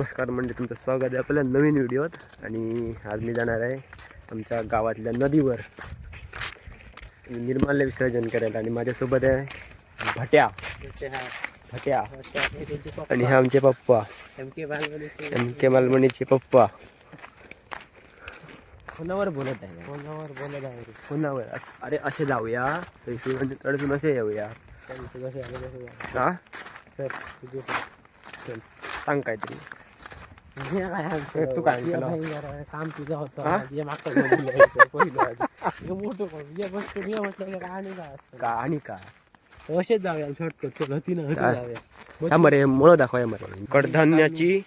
नमस्कार म्हणजे तुमचं स्वागत आहे आपल्या नवीन व्हिडिओत. आणि आज मी जाणार आहे आमच्या गावातल्या नदीवर. निर्माल्य विसर्जन करायला आणि माझ्यासोबत आहे भट्या. भट्या. आणि हे आमचे पप्पा. एम के मालवणीचे पप्पा. फोनावर बोलत आहे? फोनावर बोलत आहे? फोनावर अस- अरे असे जाऊया. पैसे म्हणजे असे येऊया. हा? चल सांग काहीतरी. तू काय काम तुझं होतं आणि काय का? असेच जाऊया शॉर्टकट जाऊया मरे मुळं दाखवा मरे कडधान्याची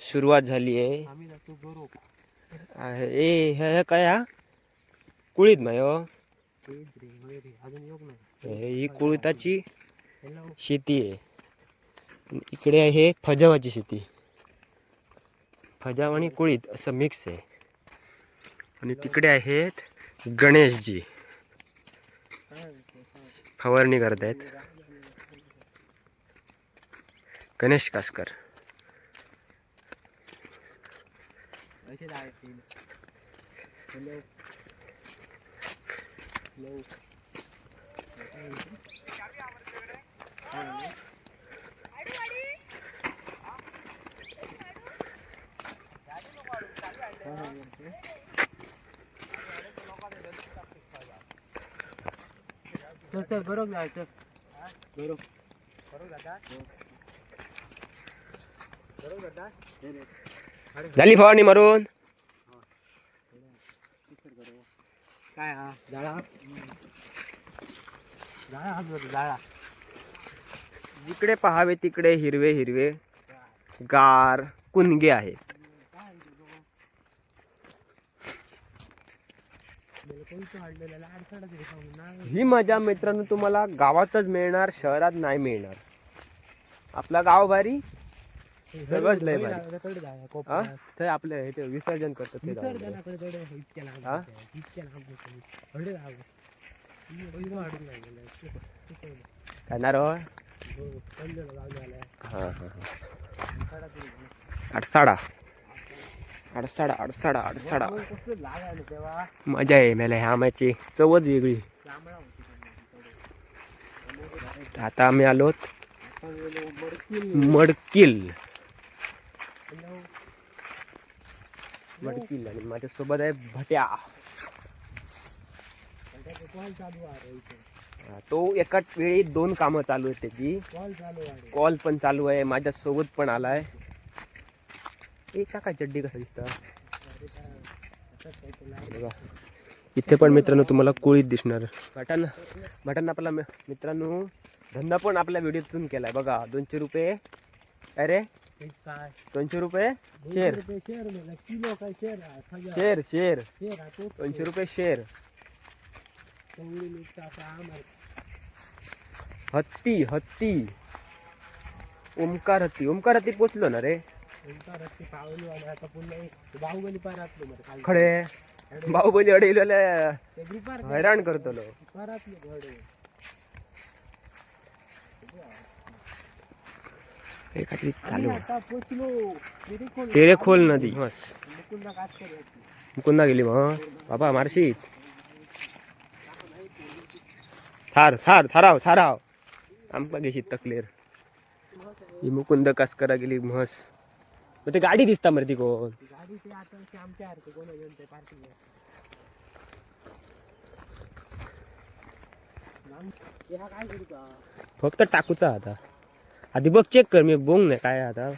सुरुवात झाली आहे. ए हे काय हा? कुळीत मायो हो? हे ही कुळीताची शेती आहे. इकडे आहे फजावाची शेती. फजाव आणि कुळीत असं मिक्स आहे. आणि तिकडे आहेत गणेशजी. फवारणी करत आहेत गणेश कासकर असे जायचे हॅलो हॅलो चल चल बरोबर जायचं बरोबर. झाली फवारणी मारून? काय हा जाळा जाळा हा जाळा. जिकडे पहावे तिकडे हिरवे हिरवे. गार कुणगे आहेत. ही मजा मित्रांनो तुम्हाला गावातच मिळणार शहरात नाही मिळणार आपला गाव भारी लय. हा आपले ह्याचे विसर्जन करतात ते गावामध्ये. हा? हो? हा हा हा अडसाडा अडसाडा अडसाडा अडसाडा मजा आहे मला ह्या मॅची. चवच वेगळी. आता आम्ही आलोत मडकिल. मडकिल. आणि माझ्यासोबत आहे भट्या. तो एकाच वेळी दोन कामं चालू आहेत त्याची. कॉल पण चालू आहे माझ्या सोबत पण आलाय. ए काय चड्डी कसं दिसतं? बघा. इथे पण मित्रांनो तुम्हाला कोळीत दिसणार. मटन भटान आपला मित्रांनो धंदा पण आपल्या व्हिडिओतून केलाय. बघा दोनशे रुपये. अरे दोनशे रुपये? शेर. शेअर किलो काय शेअर शेर शेर. शेअर दोनशे रुपये शेर. हत्ती हत्ती. ओमकार हत्ती. ओमकार हत्ती पोचलो ना रे? खडे. बाहुबली अडवलेले हैराण करतलो तेरे खोल नदी. बस मुकुंदा गेली मग बाबा मारशी. थार थार थाराव थाराव. आमका घेशीत तकलेर. ही मुकुंद कास्करा गेली म्हस. मग ते गाडी दिसता मरे ती कोण? गाडी ते आता ते आमच्या सारखं कोण येऊन ते पार्किंग हा काय करू का फक्त टाकूचा आता. आधी बघ चेक कर मी बोंग नाही काय आता.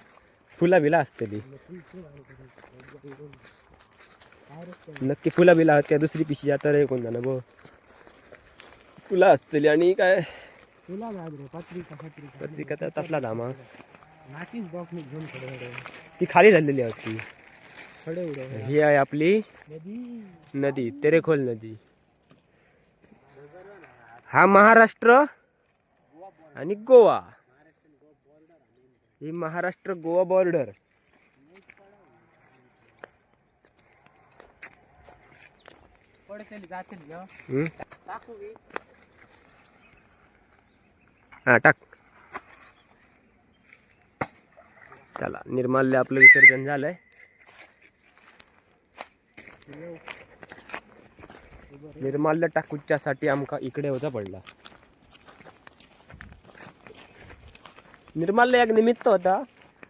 फुला बिला असतली नक्की फुला बिला काय दुसरी पिशी आता रे कोण जाणं बघ. फुला असतली आणि काय? तुला रे पत्रिका पत्रिका. पत्रिका तर तसला धामा बॉक्स मी घेऊन ती खाली झालेली होती खडे उडव. ही आहे आपली नदी. नदी तेरेखोल नदी. हा महाराष्ट्र आणि गोवा. ही महाराष्ट्र गोवा बॉर्डर हा टाक. चला निर्माल्य आपलं विसर्जन झालंय. निर्माल्य टाकूच्यासाठी आमका इकडे होता पडला. निर्माल्य एक निमित्त होता.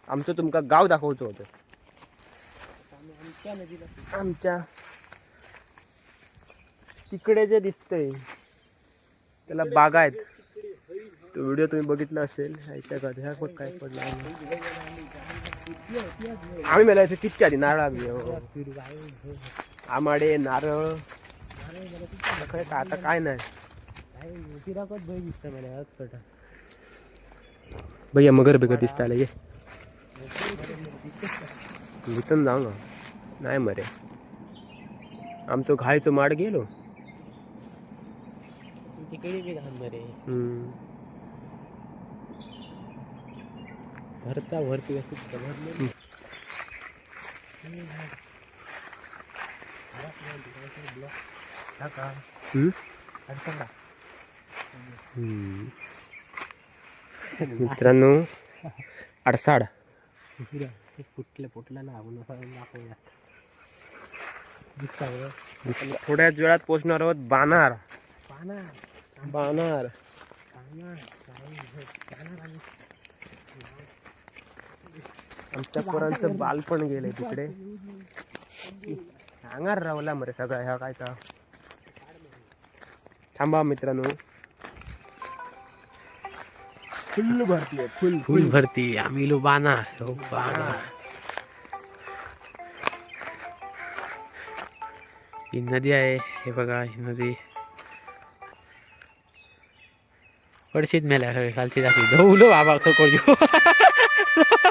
आमचं तुमका गाव दाखवचं होतं. आमच्या आमच्या तिकडे जे दिसतंय त्याला बागा आहेत. तो व्हिडिओ तुम्ही बघितला असेल ह्याच्या का ह्या काय पडला आम्ही मेला इथे तितक्या आधी नारळ आम्ही हो. हो. आमाडे नारळ. आता काय नाही. भैया मगर बिगर दिसता ये भूतन जाऊ ना नाही मरे. आमचं घायचं माड गेलो. तिकडे बी घाण बरे भरता भरती असं भरलं. मित्रांनो अडसाड फुटलं फुटलं ना आपण दाखवूया. बघ. थोड्याच वेळात पोचणार आहोत बानार बानार पाना आणि आमच्या पोरांचं बाल पण गेलंय तिकडे. अंगार रावला मरे सगळा. ह्या काय का? थांबा मित्रांनो. फुल भरती आहे फुल फुल. भरती आम्ही लो बाना हो बाना ही नदी आहे. हे बघा ही नदी. पडशीत मेल्या सगळे खालची जाशी धवलो बाबा करजो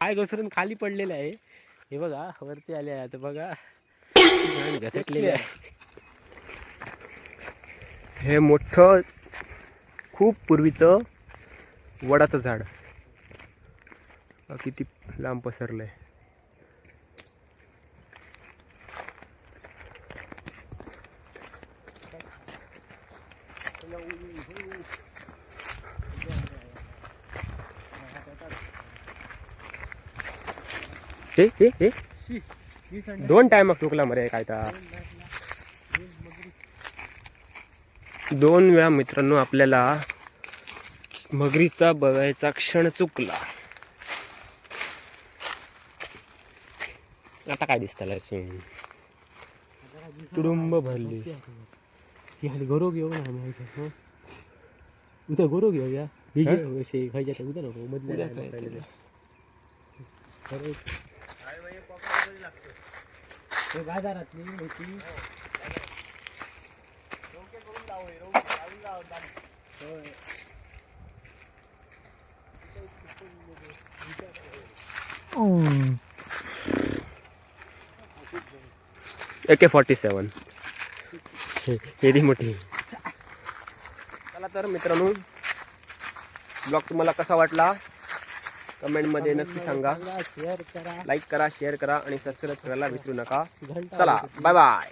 काय घसरून खाली पडलेलं आहे? हे बघा वरती आले आहे आता बघा. घसटलेले आहे. हे मोठं खूप पूर्वीचं वडाचं झाड. किती लांब पसरलंय. हे हे हे. दोन टायमाक चुकला मरे काय ता दोन वेळा मित्रांनो आपल्याला मगरीचा बघायचा क्षण चुकला. आता काय दिसताला तुडुंब भरली. गोरो घेऊ ना आम्ही. उद्या गोरो घेऊया ही? घे असे खायच्या उद्या नको मधल्या हे बाजारातली होती ए के फॉर्टी सेवन एवढी मोठी. चला तर मित्रांनो ब्लॉग तुम्हाला कसा वाटला? कमेंटमध्ये नक्की सांगा. लाईक करा शेअर करा. आणि सबस्क्राईब करायला विसरू नका. चला बाय बाय